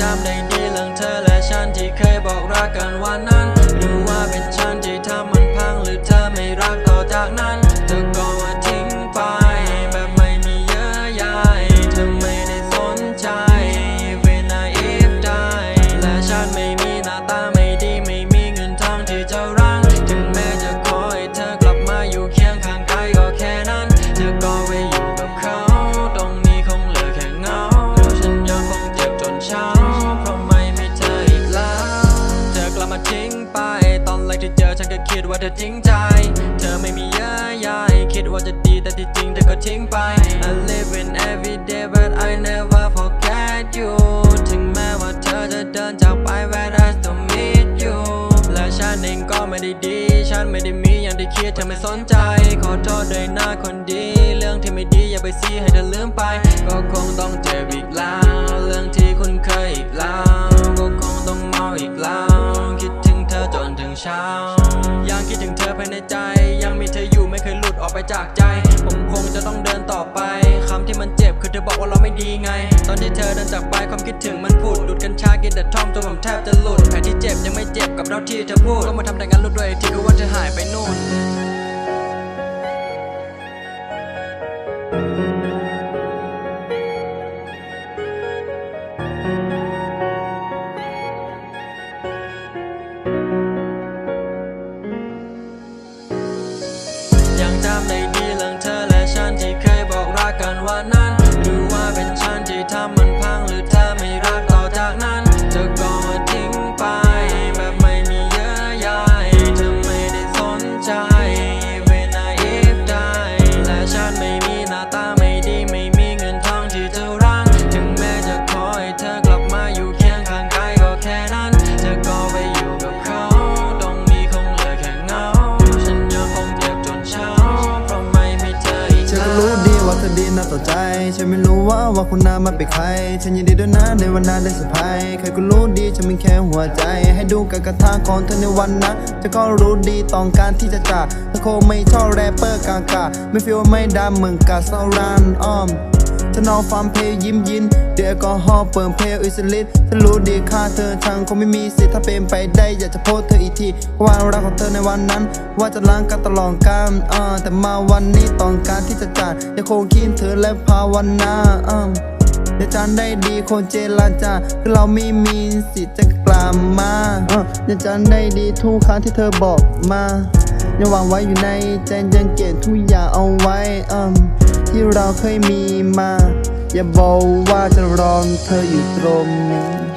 จำได้ดีเรื่องเธอและฉันที่เคยบอกรักกันวันนั้นหรือว่าเป็นฉันที่ทำ ไป ตอนแรกที่เจอฉันก็คิดว่าเธอจริงใจ เธอไม่มีเยื่อใยคิดว่าจะดีแต่ที่จริงเธอก็ทิ้งไป I live in every day but I never forget you ถึงแม้ว่าเธอจะเดินจากไป but I still meet you และฉันเองก็ไม่ได้ดี ฉันไม่ได้มีอย่างที่คิดเธอไม่สนใจ ขอโทษด้วยหน้าคนดี เรื่องที่ไม่ดีอย่าไปซีให้เธอลืมไป ก็คงต้องเจ็บอีก ออกไปจากใจ ผมคงจะต้องเดินต่อไปคำที่มันเจ็บคือเธอบอกว่าเราไม่ดีไง ตอนที่เธอเดินจากไปความคิดถึงมันพูดดูดกัญชากินแต่ทอมจนผมแทบจะหลุดแผลที่เจ็บยังไม่เจ็บกับเราที่เธอพูดก็มาทำแต่งานรุดด้วยอีกที่คือว่าเธอหายไปนู่น ฉันไม่รู้ว่าว่าคนหน้ามันเป็นใคร ฉันยินดีด้วยนะในวันนั้นได้สุดท้ายใครก็รู้ดีฉันมีแค่หัวใจ ให้ดูการกระทำของเธอในวันนั้นเธอก็รู้ดีต้องการที่จะจากเธอคงไม่ชอบแรปเปอร์กากาไม่ฟีลว่าไม่ดำเหมือนกับซารันอ้อม ฉันอนฟังเพลงยิ้มยิน เดี๋ยวแอลกอฮอล์เปิดเพลงอิสลิตฉันรู้ดีค่าเธอช่างคงไม่มีสิทธิ์ถ้าเป็นไปได้อยากจะโพสเธออีกทีเพราะว่ารักของเธอในวันนั้น ว่าจะล้างกันตลอดกาลอ่าแต่มาวันนี้ต้องการที่จะจากยังคงคิดเธอและภาวนาอ่าอย่าจำได้ดีคนเจรจาคือเราไม่มีสิทธิ์จะกลับมาอ่าอย่าจำได้ดีทุกครั้งที่เธอบอกมา ยังวางไว้อยู่ในใจยังเก็บทุกอย่างเอาไว้อืมที่เราเคยมีมา อย่าบอกว่าจะรอเธออยู่ตรงนี้